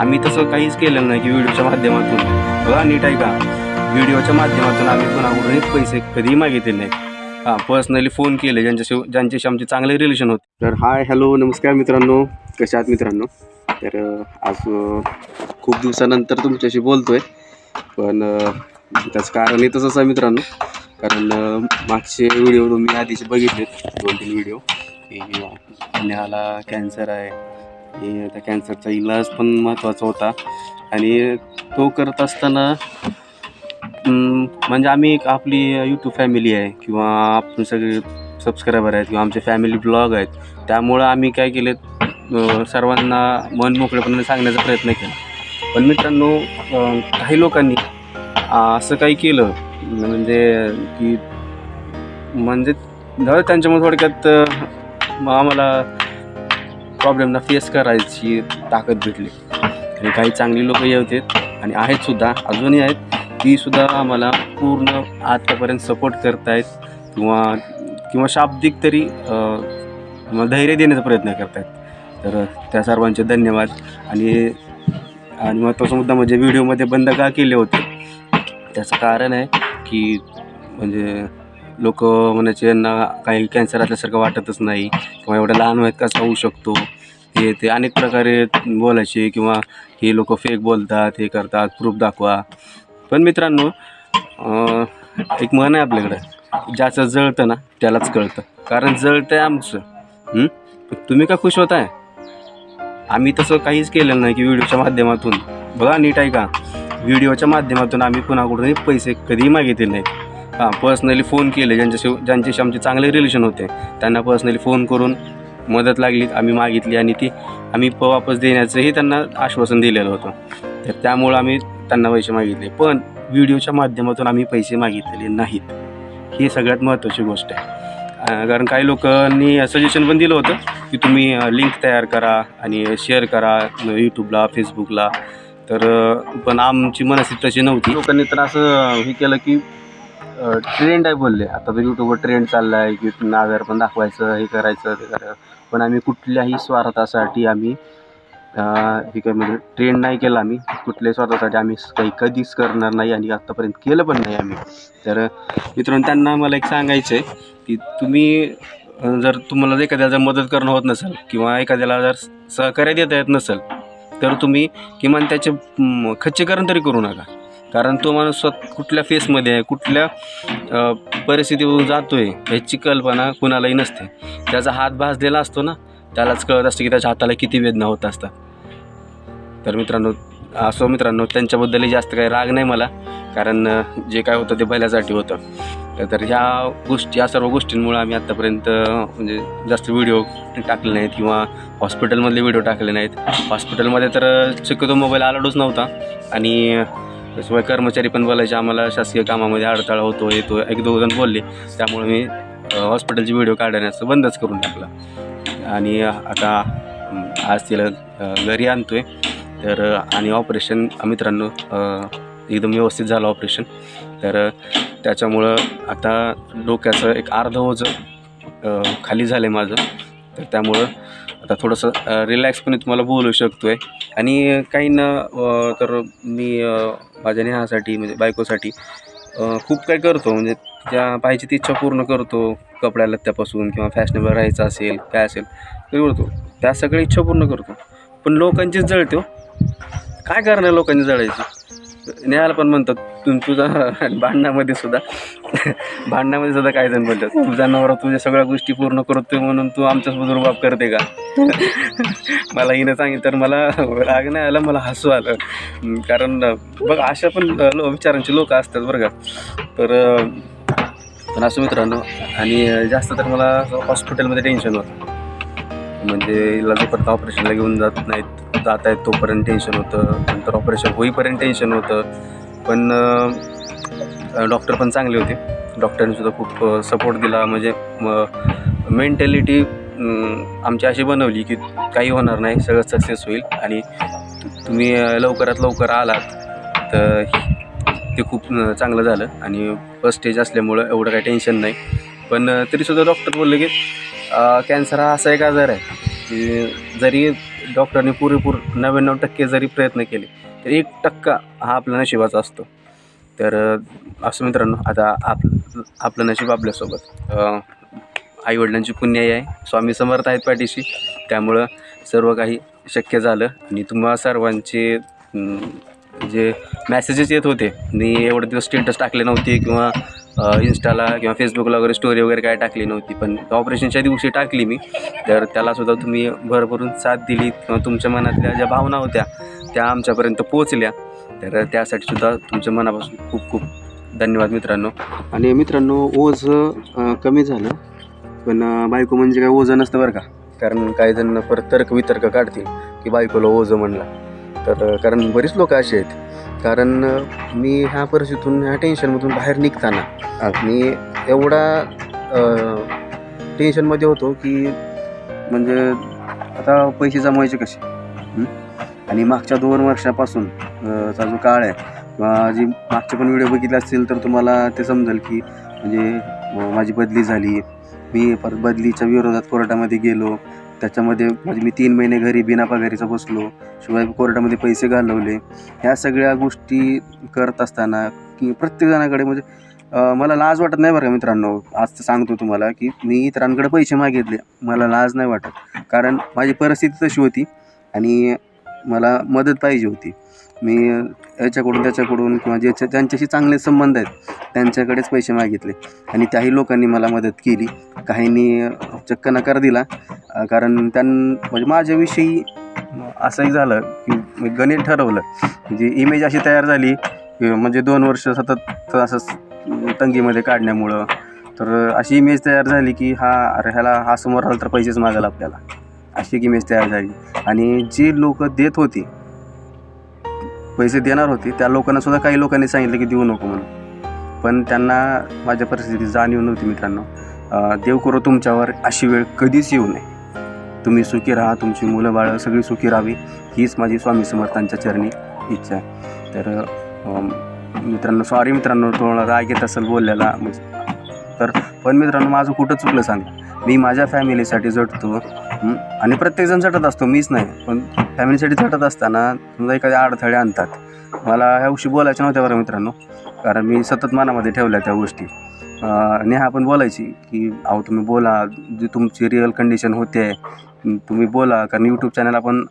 आम्ही तसं काहीच केलं नाही की व्हिडिओच्या माध्यमातून. बघा नीट आहे का व्हिडिओच्या माध्यमातून आम्ही कोणाकडूनही पैसे कधीही मागितले नाही हां पर्सनली फोन केले ज्यांच्याशी ज्यांच्याशी आमचे चांगले रिलेशन होते. तर हाय हॅलो नमस्कार मित्रांनो. कशा आहात मित्रांनो? तर आज खूप दिवसानंतर तुमच्याशी बोलतोय. पण त्याचं कारण तसंच असं मित्रांनो. कारण मागचे व्हिडिओ तुम्ही आधीचे बघितलेत. दोन तीन व्हिडिओ की पुण्याला कॅन्सर आहे. आणि त्या कॅन्सरचा इलाज पण महत्त्वाचा होता. आणि तो करत असताना म्हणजे आम्ही एक आपली यूट्यूब फॅमिली आहे किंवा आपण सगळे सबस्क्रायबर आहेत किंवा आमचे फॅमिली ब्लॉग आहेत. त्यामुळं आम्ही काय केले सर्वांना मन मोकळेपणाने सांगण्याचा प्रयत्न केला. पण मित्रांनो काही लोकांनी असं काही केलं म्हणजे की म्हणजे धड त्यांच्यामुळे थोडक्यात आम्हाला प्रॉब्लेमना फेस करायची ताकद भेटली. आणि काही चांगली लोक होते आणि आहेत सुद्धा अजूनही आहेत. ती सुद्धा आम्हाला पूर्ण आतापर्यंत सपोर्ट करतायत किंवा किंवा शाब्दिक तरी आम्हाला धैर्य देण्याचा प्रयत्न करतायत. तर त्या सर्वांचे धन्यवाद. आणि आणि महत्त्वाचा मुद्दा म्हणजे व्हिडिओमध्ये बंद का केले होते? त्याचं कारण आहे की म्हणजे लोक म्हणायचे यांना काही कॅन्सर असल्यासारखं वाटतच नाही किंवा एवढ्या लहान वयात कसा होऊ शकतो? हे ते अनेक प्रकारे बोलायचे किंवा हे लोक फेक बोलतात हे करतात प्रूफ दाखवा. पण मित्रांनो एक म्हण आहे आपल्याकडं ज्याचं जळतं ना त्यालाच कळतं. कारण जळतं आहे आमचं तुम्ही का खुश होताय? आम्ही तसं काहीच केलेलं नाही की व्हिडिओच्या माध्यमातून. बघा नीट आहे का व्हिडिओच्या माध्यमातून आम्ही कुणाकडूनही पैसे कधीही मागितले नाहीत. हां पर्सनली फोन केले. ज्यांच्याशी ज्यांच्याशी आमचे चांगले रिलेशन होते त्यांना पर्सनली फोन करून मदत लागली आम्ही मागितली आणि ती आम्ही प वापस देण्याचंही त्यांना आश्वासन दिलेलं होतं. तर त्यामुळं आम्ही त्यांना पैसे मागितले. पण व्हिडिओच्या माध्यमातून आम्ही पैसे मागितलेले नाहीत. ही सगळ्यात महत्त्वाची गोष्ट आहे. कारण काही लोकांनी सजेशन पण दिलं होतं की तुम्ही लिंक तयार करा आणि शेअर करा यूट्यूबला फेसबुकला तर पण आमची मनस्थिती तशी नव्हती. लोकांनी तर असं हे केलं की ट्रेंड आहे बोलले. आता तर यूट्यूबवर ट्रेंड चालला आहे की नाव्यावर पण दाखवायचं हे करायचं ते करायचं. पण आम्ही कुठल्याही स्वार्थासाठी आम्ही हे काय म्हणजे ट्रेंड नाही केला आम्ही. कुठल्याही स्वार्थासाठी आम्ही काही कधीच करणार नाही आणि आत्तापर्यंत केलं पण नाही आम्ही. तर मित्रांनो त्यांना मला एक सांगायचं आहे की तुम्ही जर तुम्हाला जर एखाद्याला जर मदत करणं होत नसेल किंवा एखाद्याला जर सहकार्य देता येत नसेल तर तुम्ही किमान त्याचे खच्चीकरण तरी करू नका. कारण तो माणूस स्वत कुठल्या फेसमध्ये आहे कुठल्या अ, परिस्थितीतून जातो आहे ह्याची कल्पना कुणालाही नसते. त्याचा हात भाजलेला असतो ना त्यालाच कळत असतं की त्याच्या हाताला किती वेदना होत असतात. तर मित्रांनो असो मित्रांनो त्यांच्याबद्दलही जास्त काही राग नाही मला कारण जे काय होतं ते भल्यासाठी होतं. तर- ह्या गोष्टी या सर्व गोष्टींमुळे आम्ही आत्तापर्यंत म्हणजे जास्त व्हिडिओ टाकले नाहीत किंवा हॉस्पिटलमधले व्हिडिओ टाकले नाहीत. हॉस्पिटलमध्ये तर शक्यतो मोबाईल अलाउडच नव्हता. आणि त्याशिवाय कर्मचारी पण बोलायचे आम्हाला शासकीय कामामध्ये अडथळा होतो येतो एक दोघ जण बोलले. त्यामुळे मी हॉस्पिटलचे व्हिडिओ काढण्याचं बंदच करून टाकलं. आणि आता आज तिला घरी आणतो आहे तर आणि ऑपरेशन मित्रांनो एकदम व्यवस्थित झालं ऑपरेशन तर त्याच्यामुळं आता डोक्याचं एक अर्ध ओझं खाली झालं आहे माझं. तर त्यामुळं आता थोडंसं रिलॅक्सपणे तुम्हाला बोलू शकतो आहे आणि काही न तर मी माझ्या नेहासाठी म्हणजे बायकोसाठी खूप काय करतो. म्हणजे ज्या पाहिजे ती इच्छा पूर्ण करतो. कपड्या लत्त्यापासून किंवा फॅशनेबल राहायचं असेल काय असेल ते करतो त्या सगळ्या इच्छा पूर्ण करतो. पण लोकांचीच जळतो हो. काय करणार लोकांची जळायची? नेहाला पण म्हणतात तू तुझा भांडणामध्ये सुद्धा भांडणामध्ये सुद्धा काय जण बोलतात तुझा नवरा तुझ्या सगळ्या गोष्टी पूर्ण करतोय म्हणून तू आमच्यासोबत रुबाब करते का? मला हिनं सांगितलं तर मला राग नाही आला मला हसू आलं. कारण बघ अशा पण लो विचारांचे लोक असतात बरं का. तर पण असं मित्रांनो आणि जास्त तर मला हॉस्पिटलमध्ये टेन्शन होतं. म्हणजे हिला जोपर्यंत ऑपरेशनला घेऊन जात नाहीत जात आहेत तोपर्यंत टेन्शन होतं. नंतर ऑपरेशन होईपर्यंत टेन्शन होतं. पण डॉक्टर पण चांगले होते. डॉक्टरांनीसुद्धा खूप सपोर्ट दिला. म्हणजे मेंटॅलिटी आमची अशी बनवली की काही होणार नाही. सगळं सक्सेस होईल. आणि तुम्ही लवकरात लवकर आलात तर ते खूप चांगलं झालं. आणि फर्स्ट स्टेज असल्यामुळं एवढं काही टेन्शन नाही. पण तरीसुद्धा डॉक्टर बोलले की कॅन्सर हा असा एक आजार आहे की जरी डॉक्टरने पुरेपूर नव्याण्णव टक्के जरी प्रयत्न केले तर एक टक्का हा आपल्या नशिबाचा असतो. तर असं मित्रांनो आता आप आपलं नशीब आपल्यासोबत. आईवडिलांची पुण्याई आहे स्वामी समर्थ आहेत पाठीशी. त्यामुळं सर्व काही शक्य झालं. आणि तुम्हा सर्वांचे जे मॅसेजेस येत होते मी एवढे दिवस स्टेटस टाकले नव्हते किंवा इंस्टाला किंवा फेसबुकला वगैरे स्टोरी वगैरे काय टाकली नव्हती पण ऑपरेशनच्या दिवशी टाकली मी. तर त्यालासुद्धा तुम्ही भरभरून साथ दिली किंवा तुमच्या मनातल्या ज्या भावना होत्या त्या आमच्यापर्यंत पोचल्या तर त्यासाठी सुद्धा तुमच्या मनापासून खूप खूप धन्यवाद मित्रांनो. आणि मित्रांनो ओझ कमी झालं पण बायको म्हणजे काय ओझं नसतं बरं का. कारण काही जण परत तर्क वितर्क काढतील की बायकोला ओझं म्हणला. तर कारण बरीच लोक असे आहेत कारण मी ह्या परिस्थितीतून ह्या टेन्शनमधून बाहेर निघताना मी एवढा टेन्शनमध्ये होतो की म्हणजे आता पैसे जमवायचे कसे? आणि मागच्या दोन वर्षापासून चा जो काळ आहे किंवा जी मागचे पण व्हिडिओ बघितले असतील तर तुम्हाला ते समजेल की म्हणजे माझी बदली झाली. मी परत बदलीच्या विरोधात कोर्टामध्ये गेलो. त्याच्यामध्ये म्हणजे मी तीन महिने घरी बिना पगारीचा बसलो शिवाय कोर्टामध्ये पैसे घालवले. ह्या सगळ्या गोष्टी करत असताना की प्रत्येकजणाकडे म्हणजे मला लाज वाटत नाही बरं का मित्रांनो. आज सांगतो तुम्हाला की मी इतरांकडे पैसे मागितले. मला लाज नाही वाटत. कारण माझी परिस्थिती तशी होती आणि मला मदत पाहिजे होती. मी याच्याकडून त्याच्याकडून किंवा ज्याच्या ज्यांच्याशी चांगले संबंध आहेत त्यांच्याकडेच पैसे मागितले. आणि त्याही लोकांनी मला मदत केली. काहींनी चक्क नकार दिला. कारण त्यां म्हणजे माझ्याविषयी असंही झालं की मी गणित ठरवलं. म्हणजे इमेज अशी तयार झाली की म्हणजे दोन वर्ष सतत असंच तंगीमध्ये काढण्यामुळं तर अशी इमेज तयार झाली की हा अरे ह्याला हा समोर आला तर पैसेच मागाल आपल्याला. अशी एक इमेज तयार झाली. आणि जी लोक देत होती पैसे देणार होते त्या लोकांना सुद्धा काही लोकांनी सांगितलं की देऊ नको म्हणून. पण त्यांना माझ्या परिस्थितीची जाणीव नव्हती मित्रांनो. देव करो तुमच्यावर अशी वेळ कधीच येऊ नये. तुम्ही सुखी राहा तुमची मुलं बाळं सगळी सुखी राहावी हीच माझी स्वामी समर्थांच्या चरणी इच्छा आहे. तर मित्रांनो सॉरी मित्रांनो थोडा राग येत असेल बोललेला म्हणजे तर पण मित्रांनो माझं कुठं चुकलं सांगा. मी माझ्या फॅमिलीसाठी झटतो आणि प्रत्येकजण झटत असतो मीच नाही पण फॅमिलीसाठी झटत असताना समजा एखाद्या अडथळे आणतात. मला ह्या गोष्टी बोलायच्या नव्हत्या बरं मित्रांनो कारण मी सतत मनामध्ये ठेवल्या त्या गोष्टी. नेहा पण बोलायची की अहो तुम्ही बोला जी तुमची रिअल कंडिशन होते तुम्ही बोला कारण यूट्यूब चॅनल आपण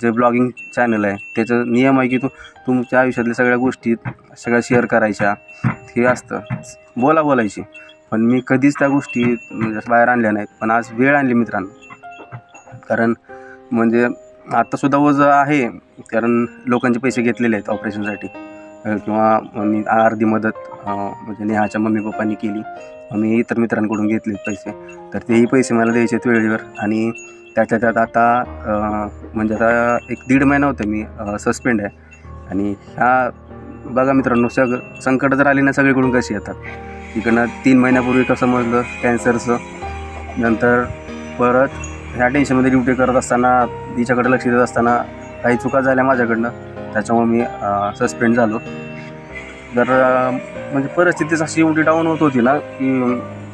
जे ब्लॉगिंग चॅनल आहे त्याचं नियम आहे की तू तुमच्या आयुष्यातल्या सगळ्या गोष्टी सगळ्या शेअर करायच्या हे असतं. बोला बोलायची. पण मी कधीच त्या गोष्टी म्हणजे असं बाहेर आणल्या नाहीत. पण आज वेळ आणली मित्रांनो. कारण म्हणजे आत्तासुद्धा वज आहे कारण लोकांचे पैसे घेतलेले आहेत ऑपरेशनसाठी किंवा मी अर्धी मदत म्हणजे नेहाच्या मम्मी पप्पांनी केली. मी इतर मित्रांकडून घेतले पैसे. तर तेही पैसे मला द्यायचे आहेत वेळेवर. आणि त्याच्या त्यात आता म्हणजे आता एक दीड महिना होतं मी सस्पेंड आहे. आणि ह्या बघा मित्रांनो सग संकट जर आली ना सगळीकडून कशी येतात. इकडनं तीन महिन्यापूर्वी कसं समजलं कॅन्सरचं नंतर परत ह्या टेन्शनमध्ये ड्युटी करत असताना तिच्याकडे लक्ष देत असताना काही चुका झाल्या माझ्याकडनं. त्याच्यामुळे मी सस्पेंड झालो. तर म्हणजे परिस्थितीच अशी एवढी डाऊन होत होती ना की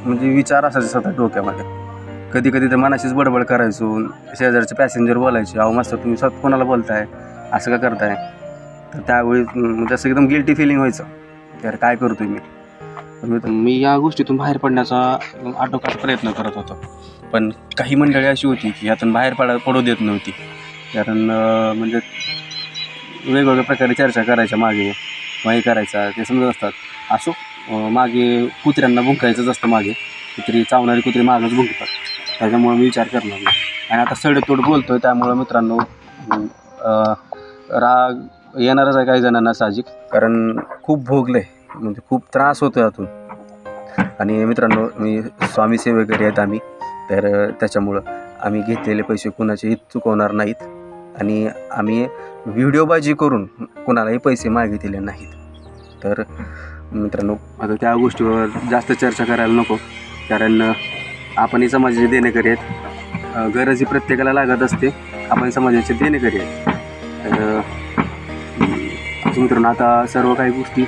म्हणजे विचार असायचे सतत डोक्यामध्ये. कधी कधी तर मनाशीच बडबड करायचो शेजारचे पॅसेंजर बोलायचे अहो मस्त तुम्ही सत कोणाला बोलताय? असं का करताय? तर त्यावेळी म्हणजे असं एकदम गिल्टी फिलिंग व्हायचं तर काय करतो मी? मी- या गोष्टीतून बाहेर पडण्याचा आटोकाट प्रयत्न करत होतो. पण काही मंडळी अशी होती की यातून बाहेर पडा पडू देत नव्हती. कारण म्हणजे वेगवेगळ्या प्रकारे चर्चा करायच्या मागे मग हे करायचा ते समजत असतात. असो मागे कुत्र्यांना भुंकायचंच असतं मागे. कुत्री चावणारी कुत्री मागच भुंकतात. त्याच्यामुळे मी विचार करणार नाही. आणि आता सडेतोड बोलतो आहे त्यामुळं मित्रांनो राग येणारच आहे काही जणांना साहजिक. कारण खूप भोगलं आहे म्हणजे खूप त्रास होतो यातून आणि मित्रांनो मी स्वामी सेवेकरी आहेत आम्ही. तर त्याच्यामुळं आम्ही घेतलेले पैसे कुणाचेही चुकवणार नाहीत. आणि आम्ही व्हिडिओबाजी करून कुणालाही पैसे मागितले नाहीत. तर मित्रांनो आता त्या गोष्टीवर जास्त चर्चा करायला नको कारण आपणही समाजाचे देणेकरी आहेत. गरज ही प्रत्येकाला लागत असते. आपण समाजाचे देणेकरी आहेत. तर मित्रांनो आता सर्व काही गोष्टी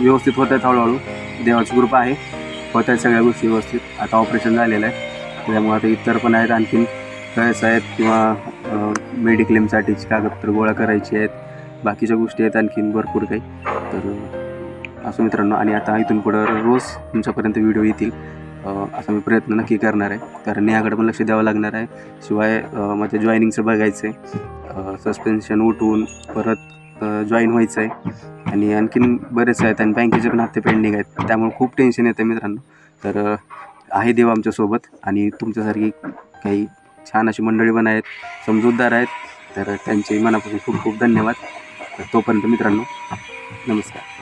व्यवस्थित होत आहेत हळूहळू. देवाची कृपा आहे. होत आहेत सगळ्या गोष्टी व्यवस्थित. आता ऑपरेशन झालेलं आहे. त्यामुळे आता इतर पण आहेत आणखीन. कळस आहेत किंवा मेडिक्लेमसाठीची कागदपत्र गोळा करायची आहेत. बाकीच्या गोष्टी आहेत आणखीन भरपूर काही. तर असो मित्रांनो आणि आता इथून पुढं रोज तुमच्यापर्यंत व्हिडिओ येतील. असा मी प्रयत्न नक्की करणार आहे. कारण याकडे पण लक्ष द्यावं लागणार आहे. शिवाय माझ्या जॉईनिंगचं बघायचं आहे सस्पेन्शन उठवून परत जॉईन व्हायचं आहे आणि आणखीन बरेच आहेत आणि बँकेचे पण हप्ते पेंडिंग आहेत. त्यामुळे खूप टेन्शन येतं मित्रांनो. तर आहे देव आमच्यासोबत. आणि तुमच्यासारखी काही छान अशी मंडळी पण आहेत समजूतदार आहेत. तर त्यांचे मनापासून खूप खूप धन्यवाद. तर तोपर्यंत मित्रांनो नमस्कार.